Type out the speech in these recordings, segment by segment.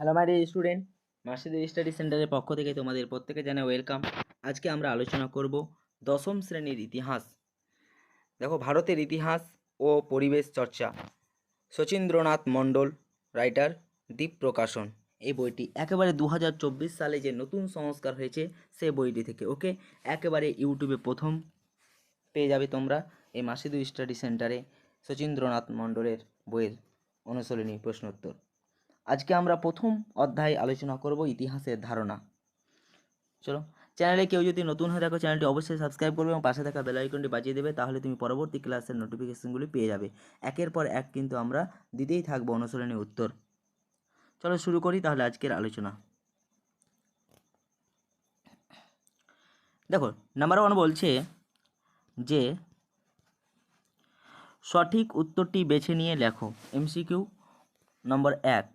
Hello my student মার্সিদি study সেন্টারের পক্ষ থেকে তোমাদের প্রত্যেকে জানাই ওয়েলকাম আজকে আমরা আলোচনা করব দশম শ্রেণির ইতিহাস। দেখো, ভারতের ইতিহাস ও পরিবেশ চর্চা। শচীন্দ্রনাথ মণ্ডল রাইটার দ্বীপ প্রকাশন। এই বইটি একেবারে দু হাজার চব্বিশ সালে যে নতুন সংস্কার হয়েছে, সে বইটি থেকে ওকে একেবারে ইউটিউবে প্রথম পেয়ে যাবে তোমরা এই মাসিদু স্টাডি সেন্টারে শচীন্দ্রনাথ মণ্ডলের বইয়ের অনুশীলনী প্রশ্নোত্তর। আজকে আমরা প্রথম অধ্যায় আলোচনা করব ইতিহাসের ধারণা। চলো, চ্যানেলে কেউ যদি নতুন হয়ে থাকো, চ্যানেলটি অবশ্যই সাবস্ক্রাইব করবে এবং পাশে থাকা বেল আইকনটি বাজিয়ে দেবে, তাহলে তুমি পরবর্তী ক্লাসের নোটিফিকেশনগুলি পেয়ে যাবে। একের পর এক কিন্তু আমরা দিতেই থাকব অনুসরণী উত্তর। চলো শুরু করি তাহলে আজকের আলোচনা। দেখো নাম্বার ওয়ান বলছে যে, সঠিক উত্তরটি বেছে নিয়ে লেখো। এমসিকিউ নম্বর এক।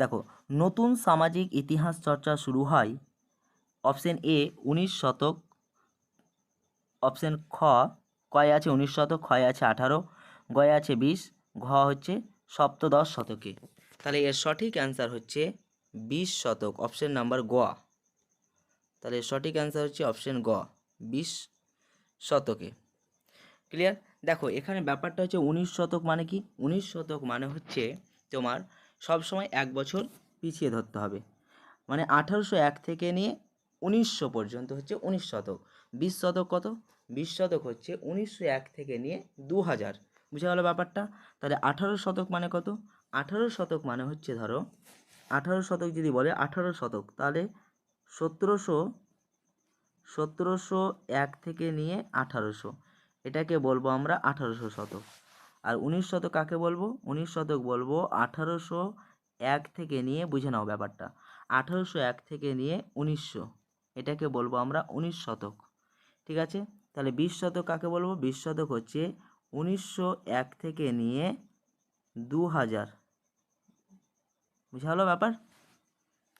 দেখো, নতুন সামাজিক ইতিহাস চর্চা শুরু হয় অপশন এ, উনিশ শতক, অপশন খ, কয় আছে, উনিশ শতক ক্ষয় আছে, আঠারো, গয় আছে, বিশ, ঘ হচ্ছে সপ্তদশ শতকে। তাহলে এর সঠিক অ্যান্সার হচ্ছে বিশ শতক অপশন নাম্বার গ। তাহলে সঠিক অ্যান্সার হচ্ছে অপশন গ, বিশ শতকে। ক্লিয়ার দেখো, এখানে ব্যাপারটা হচ্ছে উনিশ শতক মানে কি? উনিশ শতক মানে হচ্ছে তোমার সব সময় এক বছর পিছিয়ে ধরতে হবে। মানে আঠারোশো এক থেকে নিয়ে উনিশশো পর্যন্ত হচ্ছে উনিশ শতক। বিশ শতক কত? বিশ শতক হচ্ছে উনিশশো এক থেকে নিয়ে দু হাজার বুঝা গেল ব্যাপারটা? তাহলে আঠারো শতক মানে কত? আঠারো শতক মানে হচ্ছে ধরো, আঠারো শতক যদি বলে আঠারো শতক, তাহলে সতেরোশো সতেরোশো এক থেকে নিয়ে আঠারোশো। এটাকে বলব আমরা আঠারোশো শতক। আর উনিশ শতক কাকে বলব? উনিশ শতক বলব আঠারোশো এক থেকে নিয়ে বুঝে নাও ব্যাপারটা। আঠারোশো এক থেকে নিয়ে উনিশশো, এটাকে বলব আমরা উনিশ শতক। ঠিক আছে? তাহলে বিশ শতক কাকে বলব? বিশ শতক হচ্ছে উনিশশো এক থেকে নিয়ে দু হাজার। বুঝা হলো ব্যাপার?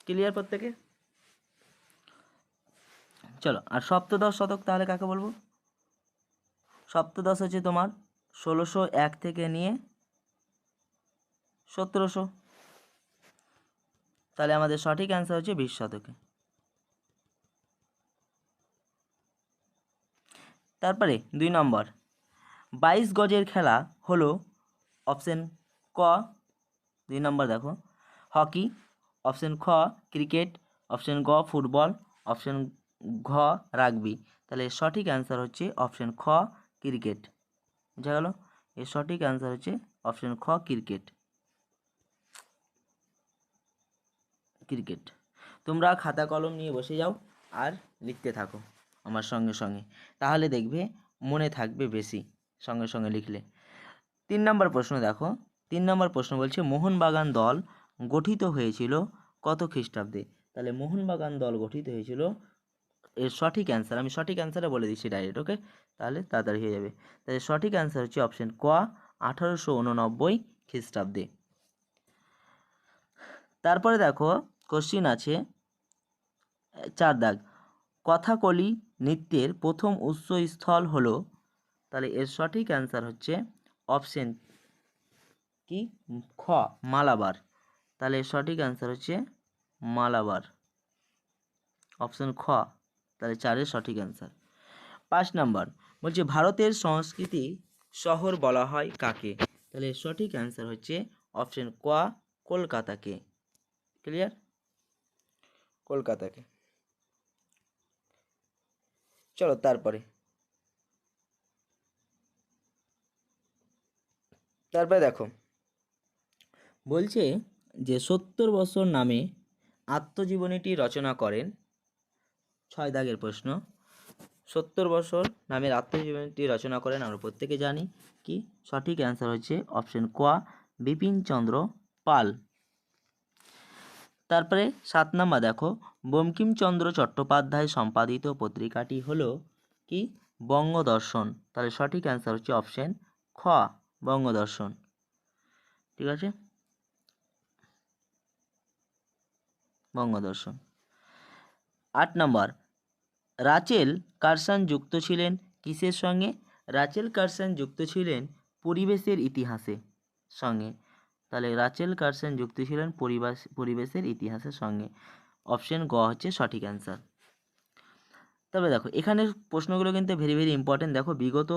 ক্লিয়ার প্রত্যেকে? চলো, আর সপ্তদশ শতক তাহলে কাকে বলব? সপ্তদশ হচ্ছে তোমার ষোলোশো এক থেকে নিয়ে সতেরোশো। তাহলে আমাদের সঠিক অ্যান্সার হচ্ছে বিশ শতকে। তারপরে দুই নম্বর, বাইশ গজের খেলা হলো অপশন ক। দুই নম্বর দেখো, হকি অপশন খ ক্রিকেট অপশন গ ফুটবল অপশন ঘ রাগবি। তাহলে সঠিক অ্যান্সার হচ্ছে অপশন খ ক্রিকেট। বুঝা গেল? এর সঠিক অ্যান্সার হচ্ছে অপশন খ ক্রিকেট ক্রিকেট তোমরা খাতা কলম নিয়ে বসে যাও আর লিখতে থাকো আমার সঙ্গে সঙ্গে। তাহলে দেখবে মনে থাকবে বেশি সঙ্গে সঙ্গে লিখলে। তিন নম্বর প্রশ্ন দেখো। তিন নম্বর প্রশ্ন বলছে, মোহনবাগান দল গঠিত হয়েছিল কত খ্রিস্টাব্দে? তাহলে মোহনবাগান দল গঠিত হয়েছিল এর সঠিক অ্যান্সার আমি সঠিক অ্যান্সারে বলে দিচ্ছি ডাইরেক্ট ওকে তাহলে তাড়াতাড়ি হয়ে যাবে। তাহলে সঠিক অ্যান্সার হচ্ছে অপশন ক, আঠারোশো উননব্বই খ্রিস্টাব্দে। তারপরে দেখো কোশ্চিন আছে চার দাগ। কথাকলি নৃত্যের প্রথম উৎসস্থল হলো, তাহলে এর সঠিক অ্যান্সার হচ্ছে অপশন কি? খ, মালাবার। তাহলে সঠিক অ্যান্সার হচ্ছে মালাবার। অপশন খ। তাহলে চারের সঠিক অ্যান্সার পাঁচ নম্বর বলছে ভারতের সংস্কৃতি শহর বলা হয় কাকে? তাহলে সঠিক অ্যান্সার হচ্ছে অপশন ক কলকাতাকে। ক্লিয়ার কলকাতাকে। চলো তারপরে। তারপরে দেখো। বলছে যে সত্তর বছর নামে আত্মজীবনীটি রচনা করেন ছয় দাগের প্রশ্ন। সত্তর বছর নামের আত্মজীবনীটি রচনা করেন আমরা প্রত্যেকে জানি। কি? সঠিক অ্যান্সার হচ্ছে অপশন ক বিপিনচন্দ্র পাল। তারপরে সাত নাম্বার দেখো, বঙ্কিমচন্দ্র চট্টোপাধ্যায় সম্পাদিত পত্রিকাটি হলো কি? বঙ্গদর্শন। তাহলে সঠিক অ্যান্সার হচ্ছে অপশন খ, বঙ্গদর্শন। ঠিক আছে? বঙ্গদর্শন। আট নম্বর রাচেল কারসান যুক্ত ছিলেন কিসের সঙ্গে? রাচেল কারসান যুক্ত ছিলেন পরিবেশের ইতিহাসে সঙ্গে। তাহলে রাচেল কার্সেন যুক্ত ছিলেন পরিবেশ পরিবেশের ইতিহাসের সঙ্গে। অপশন গ হচ্ছে সঠিক অ্যান্সার। তবে দেখো এখানে প্রশ্নগুলো কিন্তু ভেরি ভেরি ইম্পর্টেন্ট। দেখো, বিগত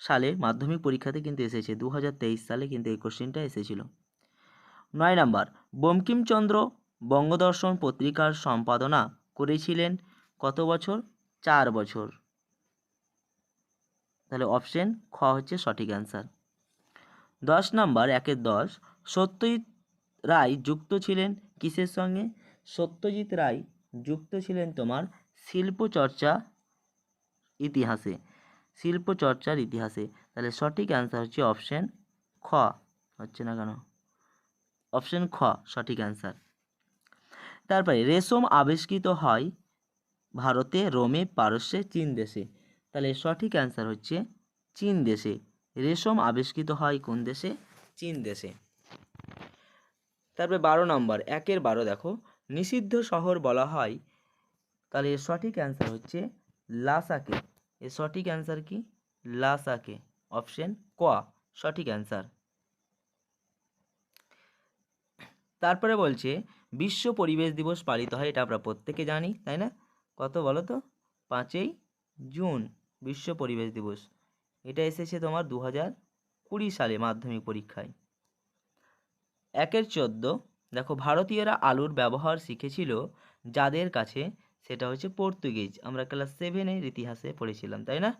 সালে মাধ্যমিক পরীক্ষাতে কিন্তু এসেছে দু হাজার তেইশ সালে কিন্তু এই কোশ্চেনটা এসেছিল। নয় নাম্বার, বঙ্কিমচন্দ্র বঙ্গদর্শন পত্রিকার সম্পাদনা করেছিলেন কত বছর? চার বছর। তাহলে অপশন খ হচ্ছে সঠিক অ্যান্সার দশ নাম্বার একের দশ। সত্যজিৎ রায় যুক্ত ছিলেন কিসের সঙ্গে? সত্যজিৎ রায় যুক্ত ছিলেন তোমার শিল্পচর্চা ইতিহাসে। শিল্পচর্চার ইতিহাসে। তাহলে সঠিক অ্যান্সার হচ্ছে অপশন খ। হচ্ছে না কেন? অপশন খ, সঠিক অ্যান্সার তারপরে, রেশম আবিষ্কৃত হয় ভারতে, রোমে, পারস্যে, চীন দেশে। তাহলে সঠিক অ্যান্সার হচ্ছে চীন দেশে। রেশম আবিষ্কৃত হয় কোন দেশে? চীন দেশে। তারপরে বারো নম্বর, একের বারো দেখো। নিষিদ্ধ শহর বলা হয়। তাহলে এর সঠিক অ্যান্সার হচ্ছে লাসাকে। এর সঠিক অ্যান্সার কি? লাসাকে। অপশন ক, সঠিক অ্যান্সার তারপরে বলছে, বিশ্ব পরিবেশ দিবস পালিত হয়, এটা আমরা প্রত্যেকে জানি, তাই না? কত বলো তো? পাঁচই জুন বিশ্ব পরিবেশ দিবস। এটা এসেছে তোমার দু হাজার কুড়ি সালে মাধ্যমিক পরীক্ষায়। একের চোদ্দ, দেখো ভারতীয়রা আলুর ব্যবহার শিখেছিল যাদের কাছে সেটা হচ্ছে পর্তুগিজ। আমরা ক্লাস সেভেনের ইতিহাসে পড়েছিলাম, তাই না?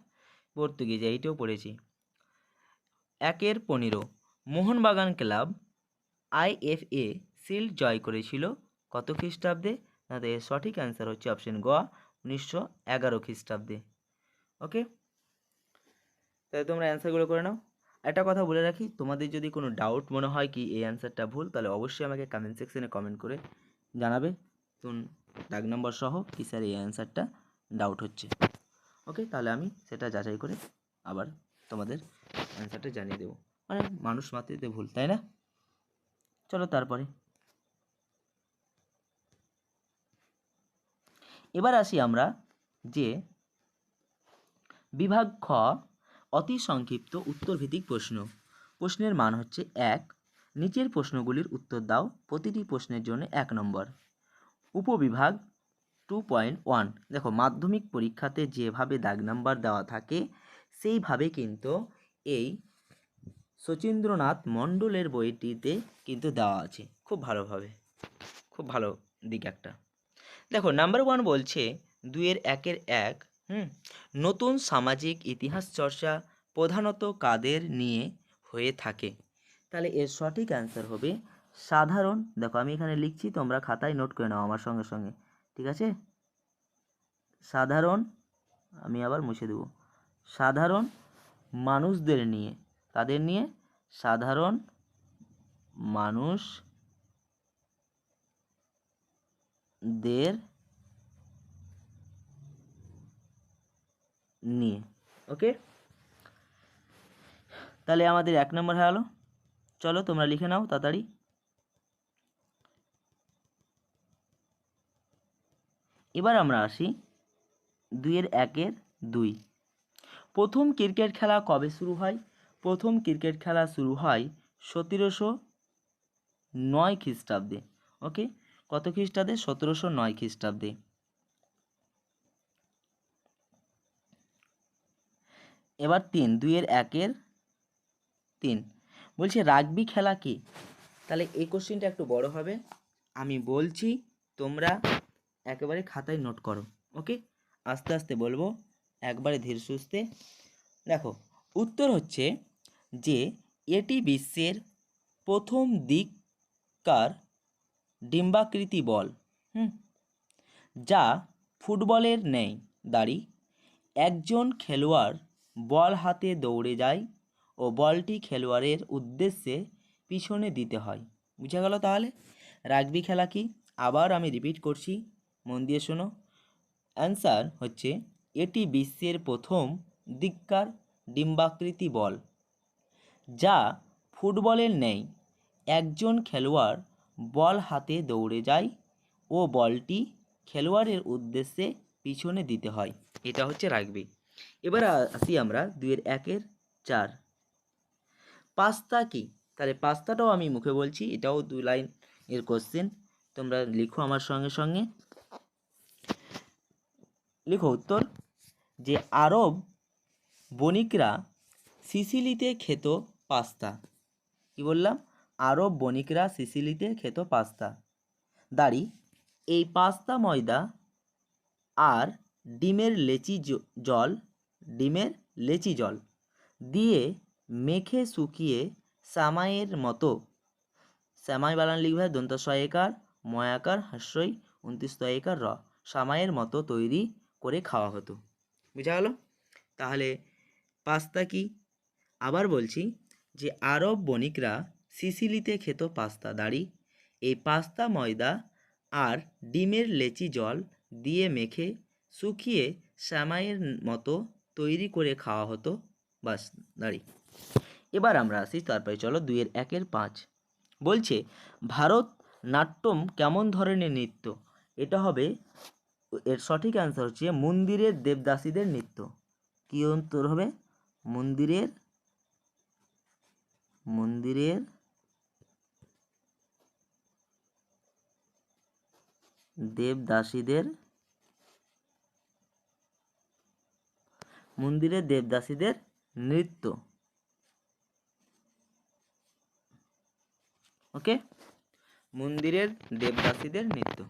পর্তুগিজ, এইটাও পড়েছি। একের পনেরো, মোহনবাগান ক্লাব আইএফএ শিল্ড জয় করেছিল কত খ্রিস্টাব্দে? না তো এর সঠিক অ্যান্সার হচ্ছে অপশন গ, উনিশশো এগারো খ্রিস্টাব্দে। ওকে তাহলে তোমরা অ্যান্সারগুলো করে নাও। একটা কথা বলে রাখি, তোমাদের যদি কোনো ডাউট মনে হয় কি এই অ্যান্সারটা ভুল, তাহলে অবশ্যই আমাকে কমেন্ট সেকশনে কমেন্ট করে জানাবে। কোন দাগ নম্বর সহ কি স্যার এই অ্যান্সারটা ডাউট হচ্ছে। ওকে তাহলে আমি সেটা যাচাই করে আবার তোমাদের অ্যান্সারটা জানিয়ে দেবো। মানে মানুষ মাত্রই ভুল, তাই না? চলো তারপরে। এবার আসি আমরা যে বিভাগ খ, অতি সংক্ষিপ্ত উত্তরভিত্তিক প্রশ্ন। প্রশ্নের মান হচ্ছে এক। নিচের প্রশ্নগুলির উত্তর দাও। প্রতিটি প্রশ্নের জন্য এক নম্বর। উপবিভাগ টু পয়েন্ট ওয়ান দেখো, মাধ্যমিক পরীক্ষাতে যেভাবে দাগ নাম্বার দেওয়া থাকে, সেইভাবে কিন্তু এই শচীন্দ্রনাথ মণ্ডলের বইটিতে কিন্তু দেওয়া আছে। খুব ভালোভাবে। খুব ভালো দিক একটা। দেখো নাম্বার ওয়ান বলছে দুইয়ের একের এক, হুম, নতুন সামাজিক ইতিহাস চর্চা প্রধানত কাদের নিয়ে হয়ে থাকে? তাহলে এর সঠিক অ্যান্সার হবে সাধারণ। দেখো, আমি এখানে লিখছি, তোমরা খাতায় নোট করে নাও আমার সঙ্গে সঙ্গে, ঠিক আছে? সাধারণ, আমি আবার মুছে দেবো। সাধারণ মানুষদের নিয়ে, কাদের নিয়ে? সাধারণ মানুষদের নিয়ে ওকে তাহলে আমাদের এক নম্বর গেলো। চলো তোমরা লিখে নাও তাড়াতাড়ি। এবার আমরা আসি দুইয়ের একের দুই। প্রথম ক্রিকেট খেলা কবে শুরু হয়? প্রথম ক্রিকেট খেলা শুরু হয় সতেরোশো নয় খ্রিস্টাব্দে ওকে কত খ্রিস্টাব্দে? সতেরোশো নয় খ্রিস্টাব্দে। এবার তিন, দুইয়ের একের তিন। বলছে, রাগবি খেলা কি? তাহলে এই কোশ্চেনটা একটু বড় হবে। আমি বলছি, তোমরা একেবারে খাতায় নোট করো ওকে আস্তে আস্তে বলব, একবারে ধীর সুস্থে। দেখো, উত্তর হচ্ছে যে, এটি বিশ্বের প্রথম দিককার ডিম্বাকৃতি বল। হুম। যা ফুটবলের নেই, দাড়ি। একজন খেলোয়াড় বল হাতে দৌড়ে যায় ও বলটি খেলোয়াড়ের উদ্দেশ্যে পিছনে দিতে হয়। বুঝা গেল তাহলে? রাগবি খেলা কি? আবার আমি রিপিট করছি, মন দিয়ে শোনো। অ্যান্সার হচ্ছে, এটি বিশ্বের প্রথম দিককার ডিম্বাকৃতি বল। যা ফুটবলের নেই, একজন খেলোয়াড় বল হাতে দৌড়ে যায় ও বলটি খেলোয়াড়ের উদ্দেশ্যে পিছনে দিতে হয়। এটা হচ্ছে রাগবি এবার আসি আমরা দুইয়ের একের চার। পাস্তা কি? তাহলে পাস্তাটাও আমি মুখে বলছি, এটাও দু লাইন এর কোশ্চেন তোমরা লিখো আমার সঙ্গে সঙ্গে। লিখো উত্তর। যে আরব বণিকরা সিসিলিতে খেত পাস্তা। কি বললাম? আরব বণিকরা সিসিলিতে খেত পাস্তা। দাড়ি, এই পাস্তা ময়দা আর ডিমের লেচি জল, ডিমের লেচি জল দিয়ে মেখে শুকিয়ে সামাইয়ের মতো। সামাই বানান লিখবে দন্ত সহায়িকার ময়াকার হাস্যই উনত্রিশ তয়িকার র। সামাইয়ের মতো তৈরি করে খাওয়া হতো। বুঝা গেল? তাহলে পাস্তা কি? আবার বলছি যে আরব বণিকরা সিসিলিতে খেত পাস্তা দাড়ি। এই পাস্তা ময়দা আর ডিমের লেচি জল দিয়ে মেখে শুকিয়ে শ্যামাইয়ের মতো তৈরি করে খাওয়া হতো। বাস, দাঁড়ি। এবার আমরা আসি, তারপরে চলো দুইয়ের একের পাঁচ। বলছে, ভারত নাট্যম কেমন ধরনের নৃত্য? এটা হবে, এর সঠিক অ্যান্সার হচ্ছে মন্দিরের দেবদাসীদের নৃত্য। কী উত্তর হবে? মন্দিরের মন্দিরের দেবদাসীদের মন্দিরের দেবদাসীদের নৃত্য। ওকে? মন্দিরের দেবদাসীদের নৃত্য।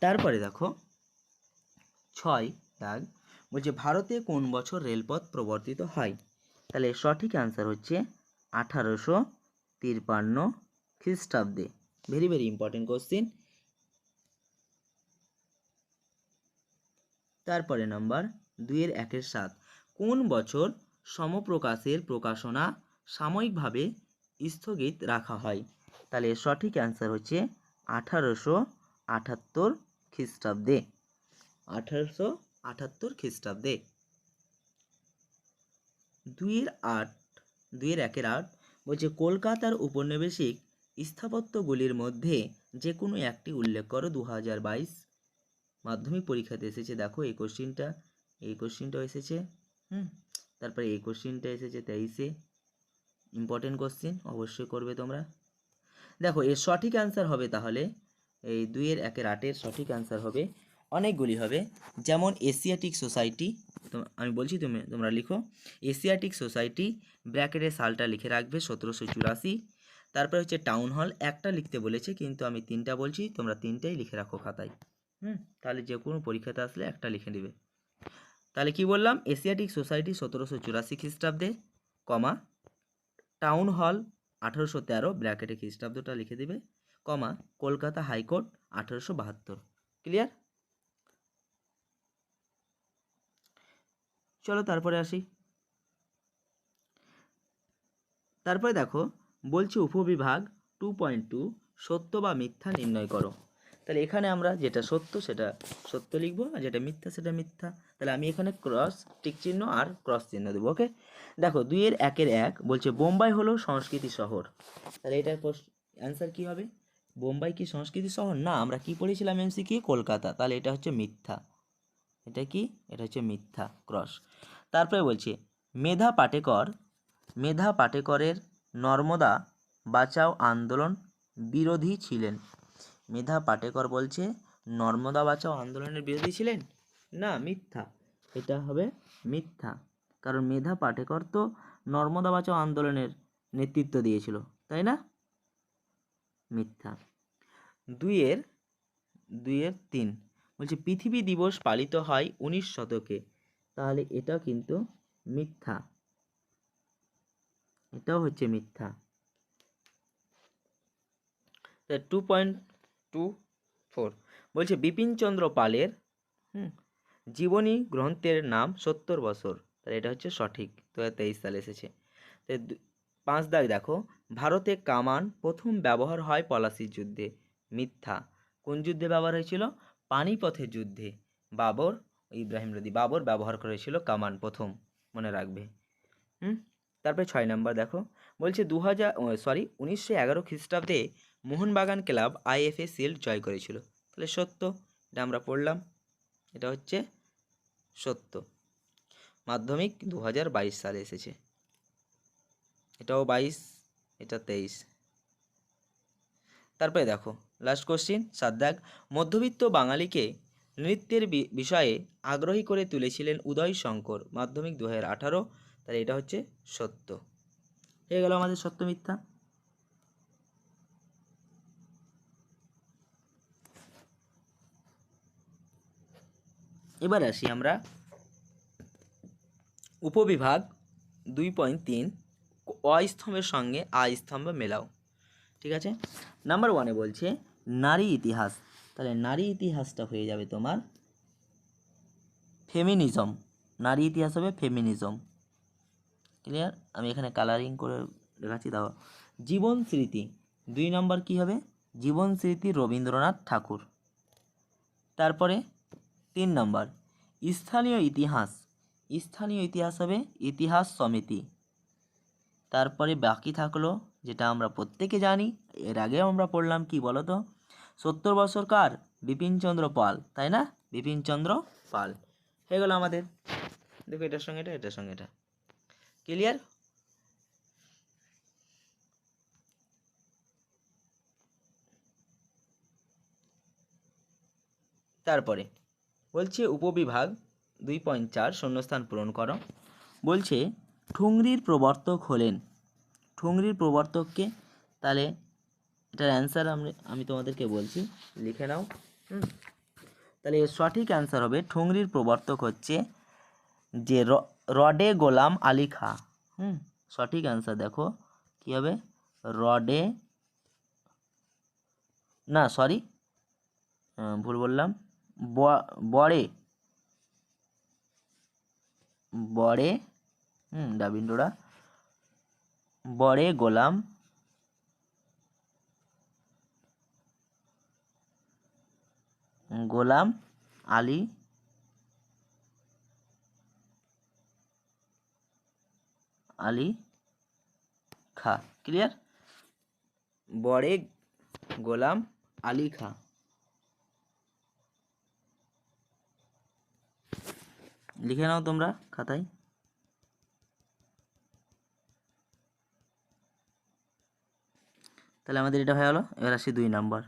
তারপরে দেখো, ছয় দাগ। বলছে, ভারতে কোন বছর রেলপথ প্রবর্তিত হয়? তাহলে সঠিক অ্যান্সার হচ্ছে আঠারোশো তিরপান্ন খ্রিস্টাব্দে। ভেরি ভেরি ইম্পর্টেন্ট কোশ্চিন তারপরে নাম্বার দুইয়ের একের সাত। কোন বছর সমপ্রকাশের প্রকাশনা সাময়িকভাবে স্থগিত রাখা হয়? তাহলে সঠিক অ্যান্সার হচ্ছে আঠারোশো আটাত্তর খ্রিস্টাব্দে। আঠারোশো আটাত্তর খ্রিস্টাব্দে। দুইয়ের আট, দুইয়ের একের আট বলছে কলকাতার উপনিবেশিক স্থাপত্যগুলির মধ্যে যে কোনো একটি উল্লেখ করো। দু হাজার বাইশ মাধ্যমিক পরীক্ষাতে এসেছে। দেখো, এই কোশ্চিনটা এই কোশ্চিনটাও এসেছে, হুম? তারপরে এই কোশ্চিনটা এসেছে তেইশে। ইম্পর্টেন্ট কোশ্চিন অবশ্যই করবে তোমরা। দেখো, এর সঠিক অ্যান্সার হবে তাহলে, এই দুইয়ের একের আটের সঠিক অ্যান্সার হবে, অনেকগুলি হবে। যেমন এশিয়াটিক সোসাইটি আমি বলছি তুমি, তোমরা লিখো, এশিয়াটিক সোসাইটি ব্র্যাকেটে সালটা লিখে রাখবে সতেরোশো চুরাশি। তারপরে হচ্ছে টাউন হল, একটা লিখতে বলেছে, কিন্তু আমি তিনটা বলছি, তোমরা তিনটাই লিখে রাখো খাতায়। হুম, তাহলে যে কোনো পরীক্ষাতে আসলে একটা লিখে নেবে। তাহলে কি বললাম? এশিয়াটিক সোসাইটি সতেরোশো চুরাশি খ্রিস্টাব্দে, কমা, টাউন হল, আঠারোশো তেরো ব্র্যাকেটে খ্রিস্টাব্দটা লিখে দেবে, কমা, কলকাতা হাইকোর্ট, আঠারোশো বাহাত্তর। ক্লিয়ার? চলো তারপরে আসি। তারপরে দেখো, বলছি উপবিভাগ টু পয়েন্ট টু সত্য বা মিথ্যা নির্ণয় করো। তাহলে এখানে আমরা যেটা সত্য সেটা সত্য লিখব আর যেটা মিথ্যা সেটা মিথ্যা। তাহলে আমি এখানে ক্রস টিক চিহ্ন আর ক্রস চিহ্ন দেবো ওকে দেখো, দুইয়ের একের এক বলছে বোম্বাই হলো সংস্কৃতি শহর। তাহলে এটার অ্যান্সার কি হবে? বোম্বাই কি সংস্কৃতি শহর? না, আমরা কি পড়েছিলাম এমসি কি কলকাতা। তাহলে এটা হচ্ছে মিথ্যা। এটা কি? এটা হচ্ছে মিথ্যা, ক্রস। তারপরে বলছে, মেধা পাটেকর, মেধা পাটেকরের নর্মদা বাঁচাও আন্দোলন বিরোধী ছিলেন। মেধা পাটেকর বলছে, নর্মদা বাঁচাও আন্দোলনের বিরোধী ছিলেন? না, মিথ্যা। এটা হবে মিথ্যা। কারণ মেধা পাটেকর তো নর্মদা বাঁচাও আন্দোলনের নেতৃত্ব দিয়েছিল, তাই না? মিথ্যা। দুইয়ের দুইয়ের তিন। বলছে, পৃথিবী দিবস পালিত হয় উনিশ শতকে। তাহলে এটা কিন্তু মিথ্যা। এটাও হচ্ছে মিথ্যা। টু পয়েন্ট টু ফোর বলছে বিপিনচন্দ্র পালের জীবনী গ্রন্থের নাম সত্তর বছর। তাহলে এটা হচ্ছে সঠিক দু তেইশ সালে এসেছে। পাঁচ দাগ দেখো, ভারতে কামান প্রথম ব্যবহার হয় পলাশির যুদ্ধে। মিথ্যা। কোন যুদ্ধে ব্যবহার হয়েছিল? পানিপথের যুদ্ধে বাবর, ইব্রাহিম লোদি বাবর ব্যবহার করেছিল কামান প্রথম, মনে রাখবে। হুম? তারপরে ছয় নম্বর দেখো, বলছে দু হাজার সরি উনিশশো এগারো খ্রিস্টাব্দে মোহনবাগান ক্লাব আইএফএ শিল্ড জয় করেছিল। তাহলে সত্য, এটা আমরা পড়লাম, এটা হচ্ছে সত্য। মাধ্যমিক দু হাজার বাইশ সালে এসেছে। এটাও বাইশ, এটা তেইশ। তারপরে দেখো লাস্ট কোশ্চিন সাদ্দাক, মধ্যবিত্ত বাঙালিকে নৃত্যের বিষয়ে আগ্রহী করে তুলেছিলেন উদয় শঙ্কর, মাধ্যমিক দু হাজার আঠারো। তাহলে এটা হচ্ছে সত্য। হয়ে গেল আমাদের সত্য মিথ্যা। এবার আসি আমরা উপবিভাগ দুই পয়েন্ট তিন, অ স্তম্ভের সঙ্গে আ স্তম্ভ মেলাও। ঠিক আছে? নাম্বার ওয়ানে বলছে নারী ইতিহাস। তাহলে নারী ইতিহাসটা হয়ে যাবে তোমার ফেমিনিজম নারী ইতিহাস হবে ফেমিনিজম ক্লিয়ার আমি এখানে কালারিং করে দেখাচ্ছি দাও জীবন স্মৃতি। দুই নম্বর কি হবে? জীবন স্মৃতি রবীন্দ্রনাথ ঠাকুর। তারপরে তিন নম্বর, স্থানীয় ইতিহাস। স্থানীয় ইতিহাস হবে ইতিহাস সমিতি। তারপরে বাকি থাকল, যেটা আমরা প্রত্যেকে জানি, এর আগেও আমরা পড়লাম, কি বলো তো সত্তর বছর কার? বিপিনচন্দ্র পাল, তাই না? বিপিনচন্দ্র পাল। হয়ে গেল আমাদের। দেখো এটার সঙ্গে এটা, এটার সঙ্গে এটা। ক্লিয়ার তারপরে বলছে উপবিভাগ দুই পয়েন্ট চার শূন্যস্থান পূরণ করো। বলছে ঠুংরির প্রবর্তক হলেন। ঠুংরির প্রবর্তককে তাহলে এটার অ্যান্সার আমি আমি তোমাদেরকে বলছি, লিখে নাও। তাহলে সঠিক অ্যান্সার হবে, ঠুংরির প্রবর্তক হচ্ছে যে রডে গোলাম আলী খা। হুম, সঠিক অ্যান্সার দেখো, কী হবে? রডে না সরি ভুল বললাম। বড়ে। বড়ে হুম ডাবিন্ডোরা বড়ে গোলাম গোলাম আলী আলী খা। ক্লিয়ার বড়ে গোলাম আলী খা। লিখে নাও তোমরা খাতায়। তাহলে আমাদের এটা হয়ে গেলো। এবার আসি দুই নম্বর।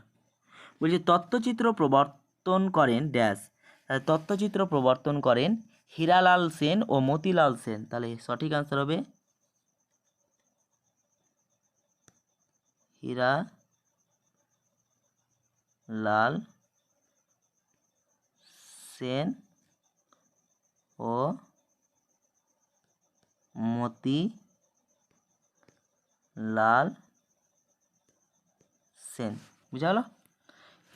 বলছি, তত্ত্বচিত্র প্রবর্তন করেন ড্যাশ। তত্ত্বচিত্র প্রবর্তন করেন হীরালাল সেন ও মতিলাল সেন। তাহলে সঠিক আনসার হবে হীরা লাল সেন ও মতি লাল সেন। বুঝা গেল?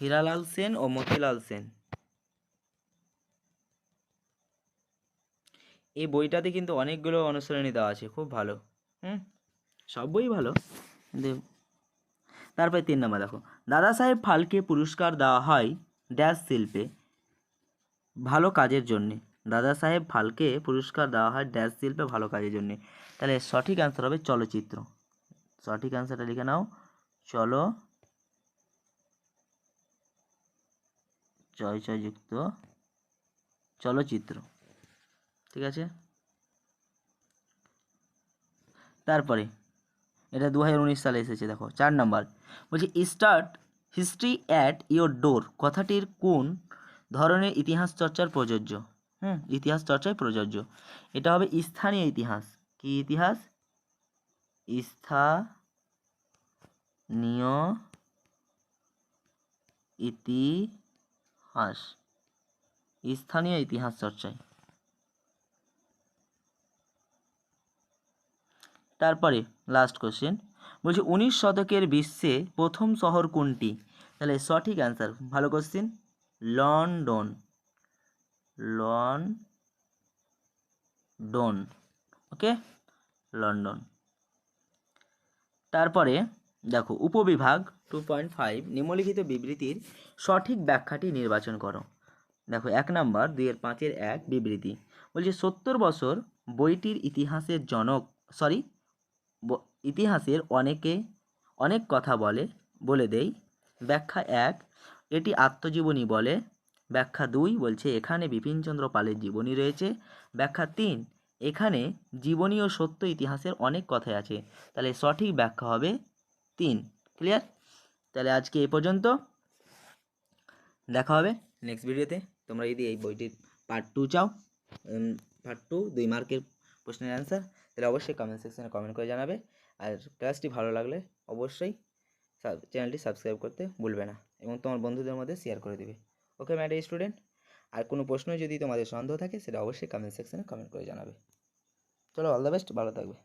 হীরালাল সেন ও মতিলাল সেন। এই বইটাতে কিন্তু অনেকগুলো অনুসরণী দেওয়া আছে, খুব ভালো। হুম? সব বই ভালো? তারপরে তিন নম্বর দেখো। দাদা সাহেব ফালকে পুরস্কার দেওয়া হয় ড্যাশ শিল্পে, ভালো কাজের জন্যে। দাদা সাহেব ফালকে পুরস্কার দেওয়া হয় ড্যাশ শিল্পে, ভালো কাজের জন্যে। তাহলে সঠিক অ্যান্সার হবে চলচ্চিত্র। সঠিক অ্যান্সারটা লিখে নাও। চলো জয় চলচ্চিত্র। ঠিক আছে? তারপরে, এটা দু হাজার উনিশ সালে এসেছে, দেখো, চার নাম্বার। বলছি, start history at your door. কথাটির কোন ধরনের ইতিহাস চর্চার প্রযোজ্য? হুম, ইতিহাস চর্চায় প্রযোজ্য। এটা হবে স্থানীয় ইতিহাস। কি ইতিহাস? স্থানীয় ইতিহাস। স্থানীয় ইতিহাস চর্চায়। তারপরে লাস্ট কোশ্চেন বলছি উনিশ শতকের বিশ্বে প্রথম শহর কোনটি? তাহলে সঠিক অ্যান্সার ভালো question London. London okay London. তারপরে দেখো, উপবিভাগ টু পয়েন্ট ফাইভ নিম্নলিখিত বিবৃতির সঠিক ব্যাখ্যাটি নির্বাচন করো। দেখো, এক নাম্বার, দুইয়ের পাঁচের এক বিবৃতি। বলছে, সত্তর বছর বইটির ইতিহাসের জনক সরি ইতিহাসের অনেকে অনেক কথা বলে বলে দেই। ব্যাখ্যা এক, এটি আত্মজীবনী বলে। ব্যাখ্যা দুই, বলছে, এখানে বিপিনচন্দ্র পালের জীবনী রয়েছে। ব্যাখ্যা তিন, এখানে জীবনী ও সত্য ইতিহাসের অনেক কথাই আছে। তাহলে সঠিক ব্যাখ্যা হবে তিন ক্লিয়ার তাহলে আজকে এই পর্যন্ত। দেখা হবে নেক্সট ভিডিওতে তোমরা যদি এই বইটির পার্ট টু চাও পার্ট টু দুই মার্কের প্রশ্নের অ্যান্সার তাহলে অবশ্যই কমেন্ট সেকশনে কমেন্ট করে জানাবে। আর ক্লাসটি ভালো লাগলে অবশ্যই চ্যানেলটি সাবস্ক্রাইব করতে ভুলবে না এবং তোমার বন্ধুদের মধ্যে শেয়ার করে দিবে। ওকে ম্যাডাম স্টুডেন্ট আর কোনো প্রশ্ন যদি তোমাদের সন্দেহ থাকে, সেটা অবশ্যই কমেন্ট সেকশনে কমেন্ট করে জানাবে। চলো অল দ্য বেস্ট ভালো থাকবে।